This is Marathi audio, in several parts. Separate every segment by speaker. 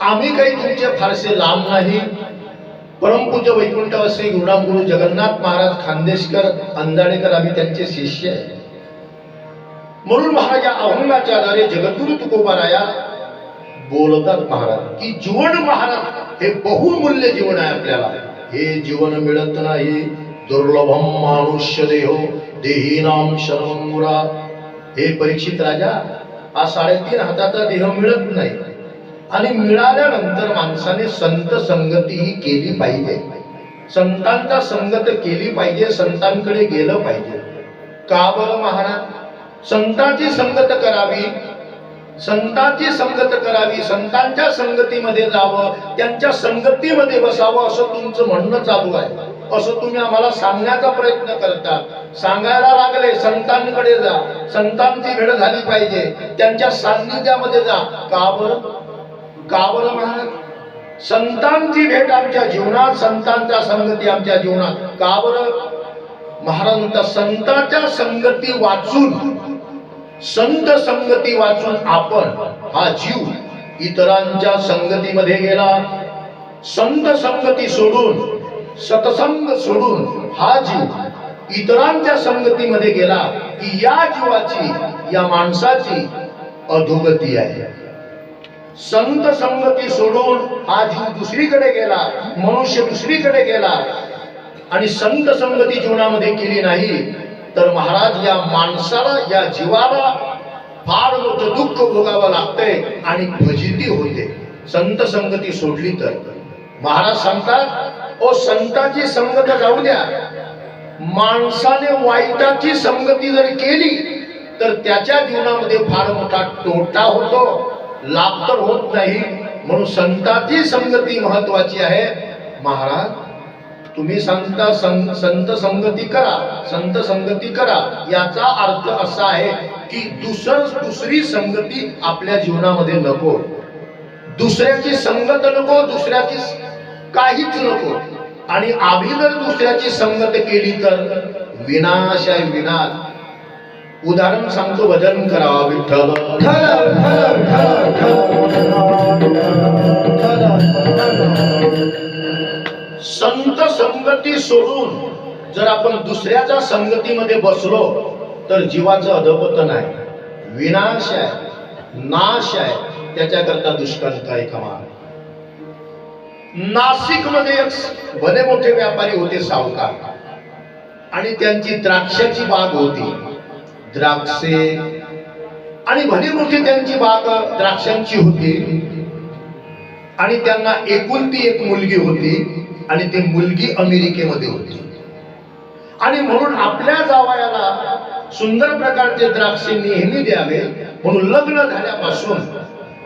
Speaker 1: आम्ही काही तुमचे फारसे लांब नाही. परमपूज्य वैकुंठवासी गुरुराम गुरु जगन्नाथ महाराज खानदेशकर अंजाडेकर आम्ही त्यांचे शिष्य आहे. म्हणून महाराज या अभंगाच्या आधारे जगद्गुरु तुकोबाराया बोलतात महाराज की जीवन महाराज हे बहुमूल्य जीवन आहे आपल्याला. हे जीवन मिळत नाही. दुर्लभम मानुष्य देह देही नाम शरणमुरा हे परीक्षित राजा हा साडेतीन हाताचा देह मिळत नाही. आणि मिळाल्यानंतर माणसाने संत संगती ही केली पाहिजे. संतांचा संगत केली पाहिजे संतांकडे गेलं पाहिजे. का बरं महाराज? संतांची संगत करावी. संतांची संगत करावी. संतांच्या संगतीमध्ये जावं त्यांच्या संगतीमध्ये बसावं असं तुमचं म्हणणं चालू आहे. असं तुम्ही आम्हाला सांगण्याचा प्रयत्न करता. सांगायला लागले संतांकडे जा. संतांची भेट झाली पाहिजे. त्यांच्या सान्निध्यामध्ये जा. का बरं? का बरं संतांची भेट आमच्या जीवनात संतांच्या संगती आमच्या जीवनात. का बरं? महाराज म्हणतात संतांच्या संगती वाचून संत संगती वाचून आपण हा जीव इतरांच्या संगतीमध्ये गेला. संत संगती सोडून सतसंग सोडून हा जीव इतरांच्या संगतीमध्ये गेला की या जीवाची या माणसाची अधोगती आहे. संत संगती सोडून हा जीव दुसरीकडे गेला मनुष्य दुसरीकडे गेला आणि संत संगती जीवनामध्ये केली नाही तर महाराज या माणसाला या जीवाला फार मोठं दुःख भोगावं लागतंय आणि फजिती होते. संत संगती सोडली तर. महाराज सांगतात ओ संताची संगत जाऊ द्या. माणसाने वाईटाची संगती जर केली तर त्याच्या जीवनामध्ये फार मोठा तोटा होतो. लाभ तर होत नाही. म्हणून संताची संगती महत्वाची आहे. महाराज तुम्ही सांगता सं- संत संगती करा संत संगती करा. याचा अर्थ असा आहे की दुसर दुसरी संगती आपल्या जीवनामध्ये नको. दुसऱ्याची संगत नको दुसऱ्याची काहीच नको. आणि आम्ही जर दुसऱ्याची संगत केली तर विनाश आहे विनाश. उदाहरण सांगतो भजन करावा विठ्ठल. संत संगती सोडून जर आपण दुसऱ्याच्या संगतीमध्ये बसलो तर जीवाचं अधपतन आहे विनाश आहे नाश आहे त्याच्याकरता दुष्कांत आहे कमाल. नाशिकमध्ये एक भले मोठे व्यापारी होते सावकार. आणि त्यांची द्राक्षाची बाग होती. द्राक्षे. आणि भली मोठी त्यांची बाग द्राक्षांची होती. आणि त्यांना एकुलती एक मुलगी होती आणि ती मुलगी अमेरिकेमध्ये होती. आणि म्हणून आपल्या जावयाला सुंदर प्रकारचे द्राक्षे नेहमी द्यावे म्हणून लग्न झाल्यापासून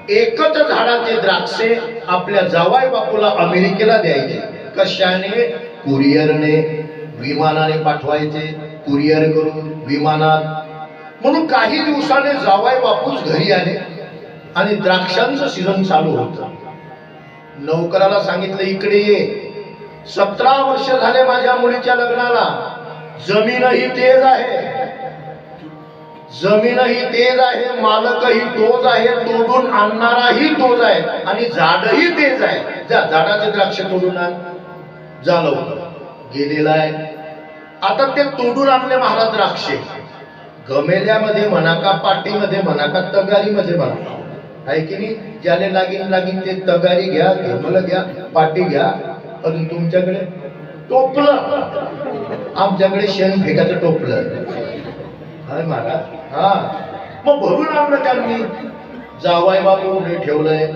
Speaker 1: एकच झाडाचे द्राक्षे आपल्या जावाई बापूला अमेरिकेला द्यायचे. कशाने? कुरिअरने. विमानाने पाठवायचे. कुरिअर करून विमानात म्हणून काही दिवसाने जावाय बापूच घरी आले आणि द्राक्षांचं सीझन चालू होतं. नौकराला सांगितलं इकडे ये. सतरा वर्ष झाले माझ्या मुलीच्या लग्नाला. जमीनही तेज आहे. जमीनही तेज आहे मालकही तोच आहे तोडून आणणाराही तोच आहे आणि झाडही तेज आहे. जा झाडाचे द्राक्ष तोडून आण. झालं गेलेला आहे. आता ते तोडून आणले महाराज द्राक्षे. गमेल्यामध्ये म्हणा का पाटीमध्ये म्हणा का तगारीमध्ये म्हणा. आहे की नाही? ज्याने लागीन लागीन ते तगारी घ्या मला घ्या पाटी घ्या. अजून तुमच्याकडे? टोपलं. आमच्याकडे शेण फेकाचं टोपलं. अरे महाराज. हा. मग भरून आणलं का मी? जावाय बाबू पुढे ठेवलंय.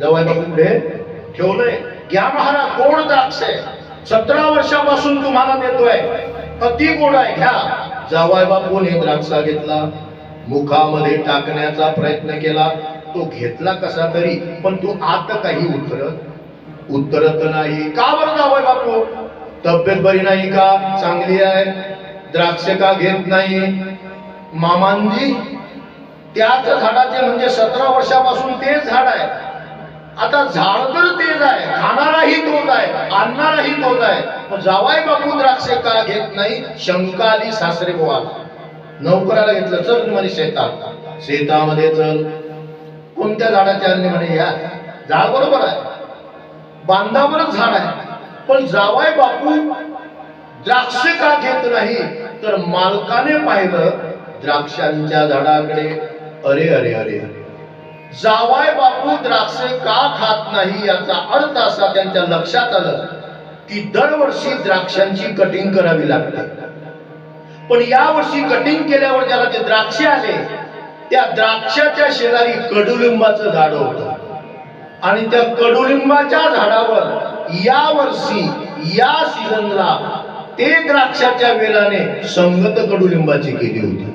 Speaker 1: जावाय बाबू पुढे ठेवलंय. घ्या महाराज कोण द्राक्ष. आहे सतरा वर्षापासून तुम्हाला देतोय. अति गोड आहे घ्या. जावाय बापूने द्राक्षा घेतला. मुखामध्ये टाकण्याचा प्रयत्न केला. तो घेतला कसा तरी पण तो आता काही उतरत उतरत नाही. का बरं जावाय बापू? तब्येत बरी नाही का? चांगली आहे? द्राक्ष का घेत नाही? मामांजी त्याच झाडाचे म्हणजे सतरा वर्षापासून ते झाड आहे. आता झाड तर तेच आहे. आणणाराही तोच आहे. पण जावाय बापू द्राक्षे का घेत नाही? शंका आली सासरे बोवा. नोकराला घेतलं चल म्हणे शेतात. शेतामध्ये चल. कोणत्या झाडाच्या अन्य म्हणे? या. झाड बरोबर आहे. बांधावरच झाड आहे. पण जावाय बापू द्राक्ष का घेत नाही? तर मालकाने पाहिलं द्राक्षांच्या झाडाकडे अरे अरे अरे अरे. जावाय बापू द्राक्ष का खात नाही याचा अर्थ असा त्यांच्या लक्षात आलं की दरवर्षी द्राक्षांची कटिंग करावी लागते. पण या वर्षी कटिंग केल्यावर ज्याला ते द्राक्ष आले त्या द्राक्षाच्या शेजारी कडुलिंबाचं झाड होतं. आणि त्या कडुलिंबाच्या झाडावर या वर्षी या सीझनला ते द्राक्षाच्या वेलाने संगत कडुलिंबाची केली होती.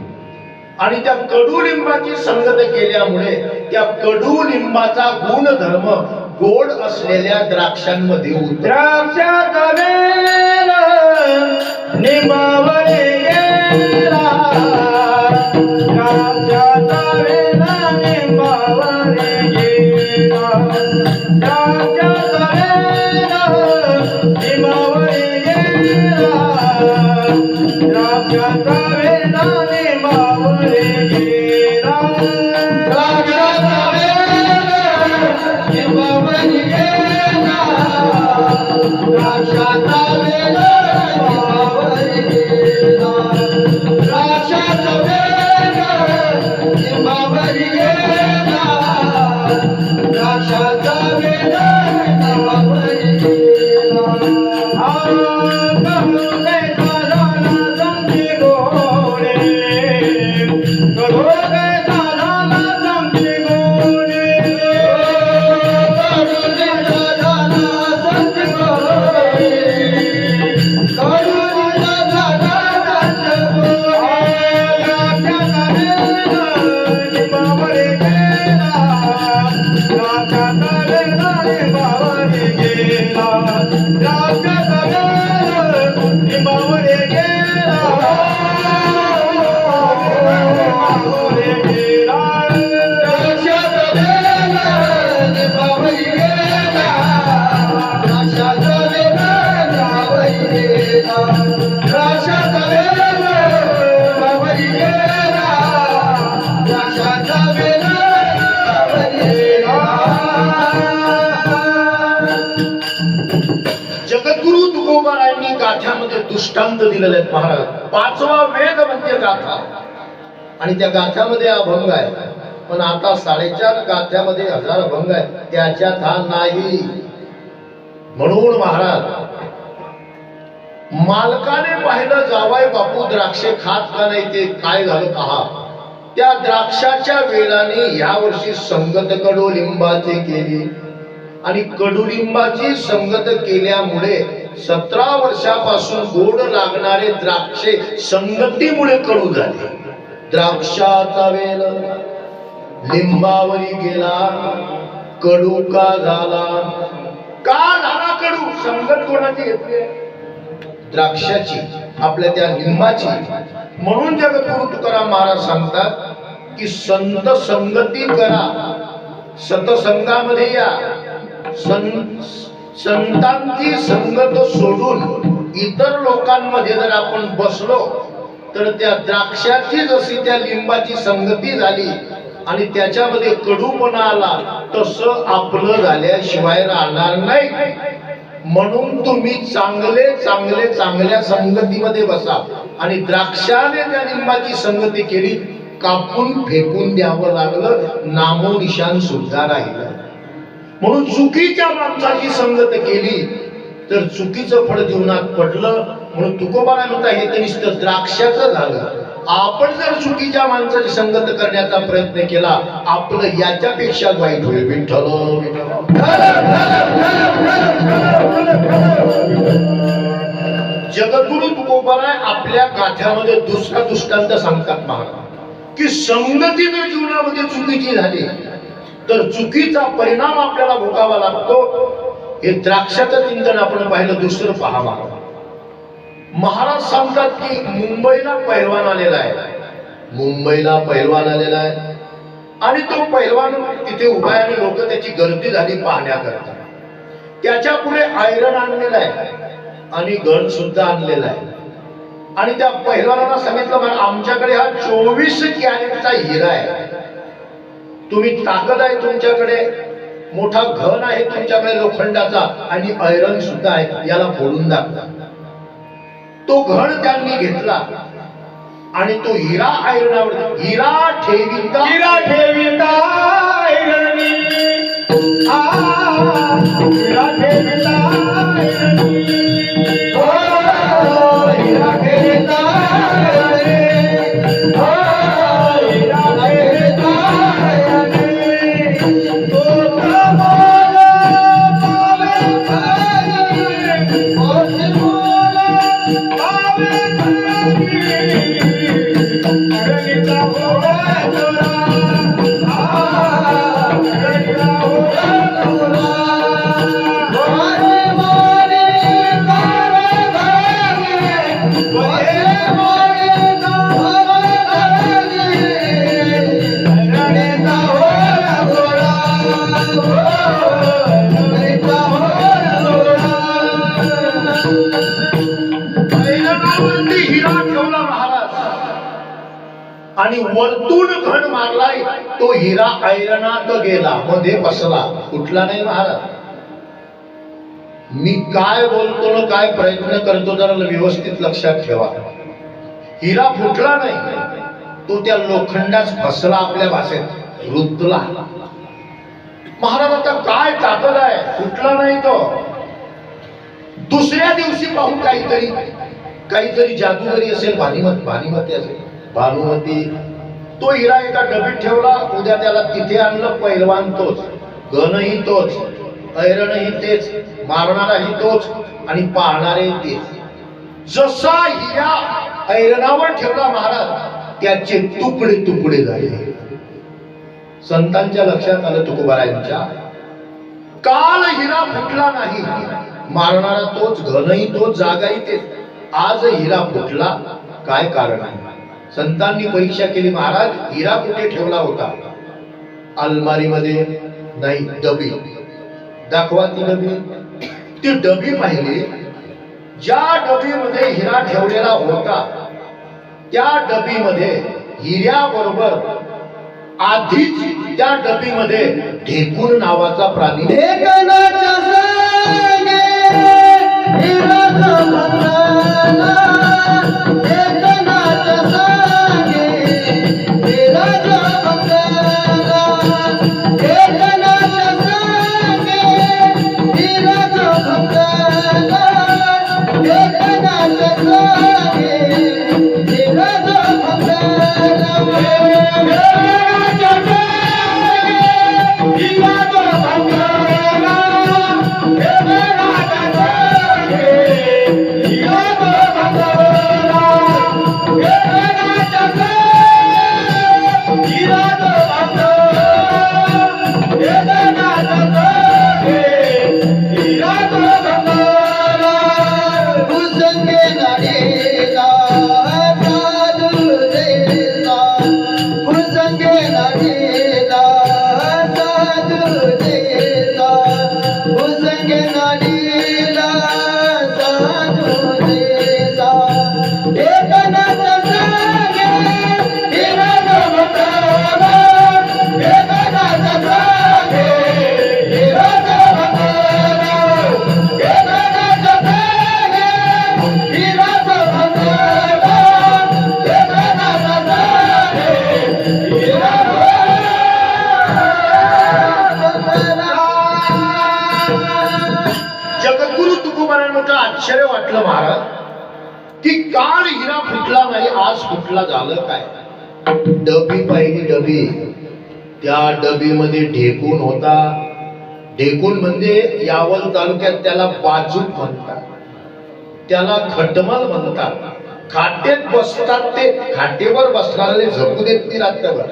Speaker 1: आणि त्या कडुलिंबाची संगत केल्यामुळे त्या कडुलिंबाचा गुणधर्म गोड असलेल्या द्राक्षांमध्ये उतरा दृष्टांत दिलेले आहेत महाराज. पाचवा वेद म्हणजे गाथा. आणि त्या गाथ्यामध्ये अभंग आहे. पण आता साडेचार गाथ्यामध्ये हजार अभंग आहे त्याच्यात हा नाही. म्हणून महाराज मालकाने पाहिलं जावाय बापू द्राक्षे खात का नाही ते काय झालं पहा. त्या द्राक्षाच्या वेळाने या वर्षी संगत कडू लिंबाचे केली. आणि कडुलिंबाची संगत केल्यामुळे सतरा वर्षापासून गोड लागणारे द्राक्षे संगतीमुळे कडू झाले. द्राक्षाचा वेल लिंबावरी गेला कडू का झाला? का झाला कडू? संगत कोणाची घेतली द्राक्षाची आपल्या त्या लिंबाची. म्हणून जगद्गुरु तुकाराम महाराज सांगतात की संत संगती करा. सतसंगामध्ये या. संत संतांची संगत सोडून इतर लोकांमध्ये जर आपण बसलो तर त्या द्राक्षाची जशी त्या लिंबाची संगती झाली आणि त्याच्यामध्ये कडूपणा आला तसं आपलं झाल्याशिवाय राहणार नाही. म्हणून तुम्ही चांगले चांगले चांगल्या संगतीमध्ये बसा आणि द्राक्षाने त्या लिंबाची संगती केली कापून फेकून द्यावं लागलं नामोनिशान सुद्धा राहिलं. म्हणून चुकीच्या माणसाची संगत केली तर चुकीचं फळ जीवनात पडलं म्हणून तुकोबाला म्हणता हे कनिष्ठ द्राक्षाचं झालं. आपण जर चुकीच्या माणसाची संगत करण्याचा प्रयत्न केला आपलं याच्यापेक्षा वाईट होईल. विठ्ठल जगद्गुरु तुकोबाराय आपल्या गाथ्यामध्ये दुसरा दृष्टांत सांगतात महाराज की संगती जर जीवनामध्ये चुकीची झाली तर चुकीचा परिणाम आपल्याला भोगावा लागतो. हे द्राक्षाचं चिंतन आपण पाहिलं दुसरं पहावा. महाराज सांगतात की मुंबईला पैलवान आलेला आहे. मुंबईला पैलवान आलेला आहे. आणि तो पैलवान तिथे उभा आहे आणि लोक त्याची गर्दी झाली पाहण्याकरता. त्याच्या पुढे आयरन आणलेलं आहे आणि गण सुद्धा आणलेला आहे. आणि त्या पैलवानाला सांगितलं आमच्याकडे हा चोवीस कॅरेटचा हिरा आहे. तुम्ही ताकद आहे तुमच्याकडे मोठा घन आहे तुमच्याकडे लोखंडाचा आणि ऐरन सुद्धा आहे याला फोडून दाखवा तो घन त्यांनी घेतला आणि तो हिरा ऐरणावर हिरा ठेविता
Speaker 2: हिरा ठेविता तो
Speaker 1: हिरा ऐरणात गेला मध्ये बसला कुठला नाही महाराज. मी काय बोलतो ना काय प्रयत्न करतो जरा व्यवस्थित लक्षात ठेवा. हिरा फुटला नाही. तो त्या लोखंडास फसला आपल्या भाषेत रुतला. महाराज आता काय ताकद आहे? फुटला नाही तो. दुसऱ्या दिवशी पाहून काहीतरी. काहीतरी जादूगरी असेल भानीमत भानीमती असेल. भानुमती तो हिरा एका डबीत ठेवला उद्या त्याला तिथे आणलं पैलवान तोच. गणही तोच ऐरणही तेच मारणाराही तोच आणि पाहणारे तेच. जसा हिरा ऐरणावर ठेवला महाराज त्याचे तुकडे तुकडे झाले. संतांच्या लक्षात आलं तुकोबारायांच्या. काल हिरा फुटला नाही मारणारा तोच घनही तोच जागाही तेच. आज हिरा फुटला काय कारण आहे? संतांनी परीक्षा केली महाराज हिरा कुठे ठेवला होता? अलमारीमध्ये? नाही डबी. दाखवा ती डबी. ती डबी पाहिली. ज्या डबीमध्ये हिरा ठेवलेला होता त्या डबीमध्ये हिऱ्याबरोबर आधीच त्या डबीमध्ये ढेकून नावाचा प्राणी नदीमध्ये ढेकून होता. ढेकून म्हणजे यावल तालुक्यात त्याला बाजूक म्हणतात. त्याला खटमल म्हणतात. खाटेत बसतात ते. खाटेवर बसणारे झोपू देत नाही रात्रभर.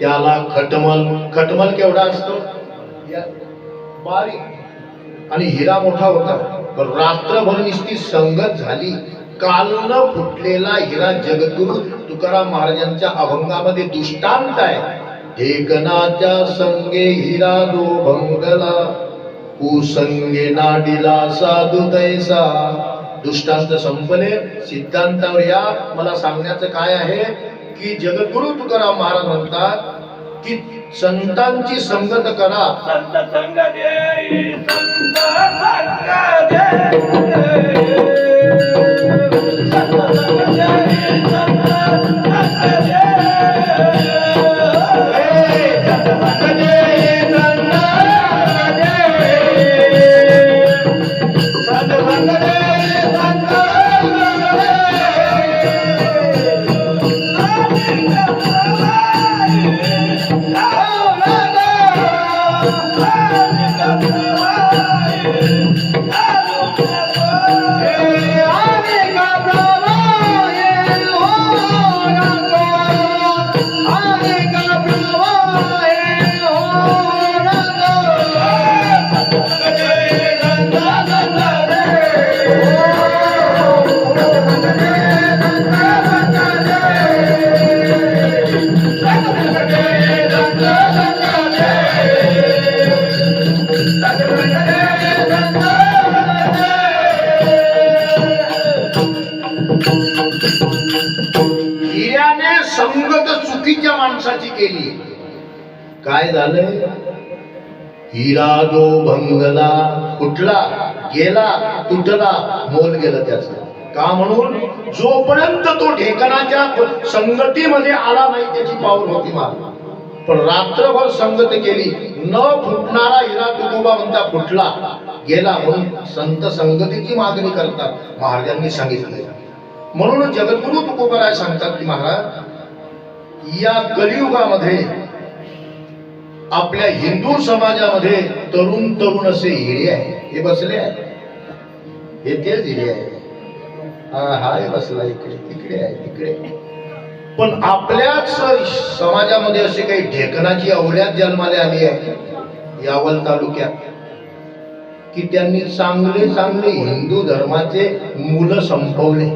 Speaker 1: त्याला खटमल. खटमल केवढा असतो? बारीक. आणि हिरा मोठा होता. पण रात्रभर नुसती संगत झाली. कालनं फुटलेला हिरा जगद्गुरु तुकाराम महाराजांच्या अभंगामध्ये दृष्टांत आहे. एकनाच्या संगे हिरा दो भंगला कुसंगे नाडीला साधू दैसा दृष्टांत संपले. सिद्धांतावर या. मला सांगण्याचं काय आहे की जगद्गुरु तुकाराम महाराज म्हणतात की संतांची संगत करा.
Speaker 2: संत संग दे संत संग दे
Speaker 1: अंगत चुकीच्या माणसाची केली. काय झालं? हिरा जो भंगला कुठला गेला तुटला मोल गेला त्याचं. का म्हणून? जोपर्यंत तो ठेकणाच्या संगतीमध्ये आला नाही त्याची पाऊल होती मार पण रात्रभर संगत केली. न फुटणारा हिरा तुकोबा म्हणता फुटला गेला म्हणून संत संगतीची मागणी करतात. महाराजांनी सांगितलंय म्हणून जगद्गुरु तुकोबा राय सांगतात की महाराज या कलियुगामध्ये आपल्या हिंदू समाजामध्ये तरुण तरुण असे हिरे आहे हे बसले आहे हे तेच हिरे आहे हा हे बसला इकडे तिकडे आहे तिकडे. पण आपल्याच समाजामध्ये असे काही ढेकणाची अवल्यात जन्माला आली आहे यावल तालुक्यात की त्यांनी चांगले चांगले हिंदू धर्माचे मुलं संपवले.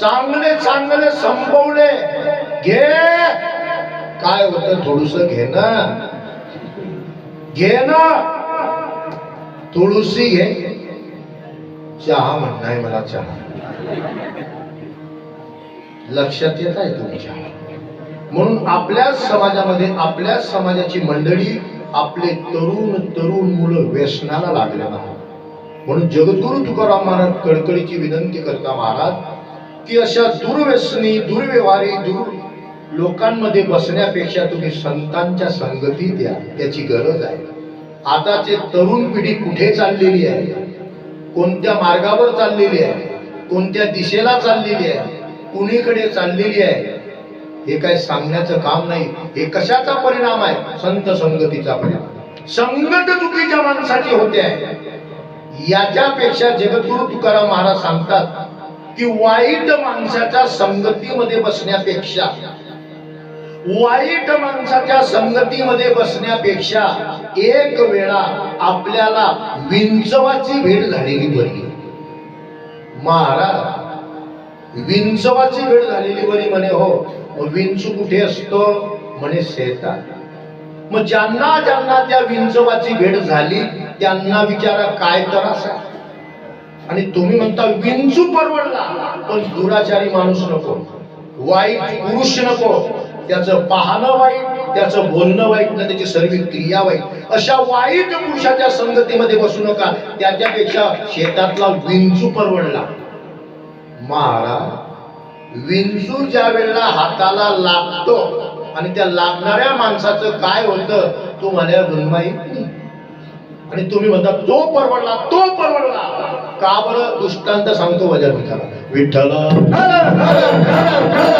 Speaker 1: चांगले चांगले संपवले. घे. काय होत? थोडस घे घे ना. तुळशी घे. चहा म्हणणार मला चहा. लक्षात येत आहे तुमच्या? म्हणून आपल्याच समाजामध्ये आपल्याच समाजाची मंडळी आपले तरुण तरुण मुलं व्यसनाला लागले नाही म्हणून जगद्गुरु तुकाराम महाराज कडकडीची विनंती करता महाराज की अशा दुर्व्यसनी दुर्व्यवहारी दूर लोकांमध्ये बसण्यापेक्षा तुम्ही संतांच्या संगती द्या त्याची गरज आहे. आताचे तरुण पिढी कुठे चाललेली आहे? कोणत्या मार्गावर चाललेली आहे? कोणत्या दिशेला चाललेली आहे? कुणीकडे चाललेली आहे? हे काय सांगण्याचं काम नाही. हे कशाचा परिणाम आहे? संत संगतीचा परिणाम. संगत चुकीच्या माणसाची होते. आहे याच्यापेक्षा जगद्गुरु तुकाराम महाराज सांगतात की वाईट माणसाच्या संगतीमध्ये बसण्यापेक्षा वाईट माणसाच्या संगतीमध्ये बसण्यापेक्षा एक वेळा आपल्याला विंचवाची भेट झालेली बरी. महाराज विंचवाची भेट झालेली बरी म्हणे हो. विंच विंचू कुठे असतो? म्हणे शेतात. मग ज्यांना ज्यांना त्या विंचवाची भेट झाली त्यांना विचारा काय त्रास आहे आणि तुम्ही म्हणता विंचू परवडला. पण दुराचारी माणूस नको. वाईट पुरुष नको. त्याचं पाहणं वाईट त्याचं बोलणं वाईट ना त्याची सर्व क्रिया वाईट. अशा वाईट पुरुषाच्या संगतीमध्ये बसू नका. त्याच्यापेक्षा शेतातला विंचू परवडला. महाराज विंचू ज्या वेळेला हाताला लागतो आणि त्या लागणाऱ्या माणसाचं काय होतं तो मला अजून आणि तुम्ही म्हणता जो परवडला तो परवडला. का बरं? दृष्टांत सांगतो माझ्या विठ्ठला विठ्ठल.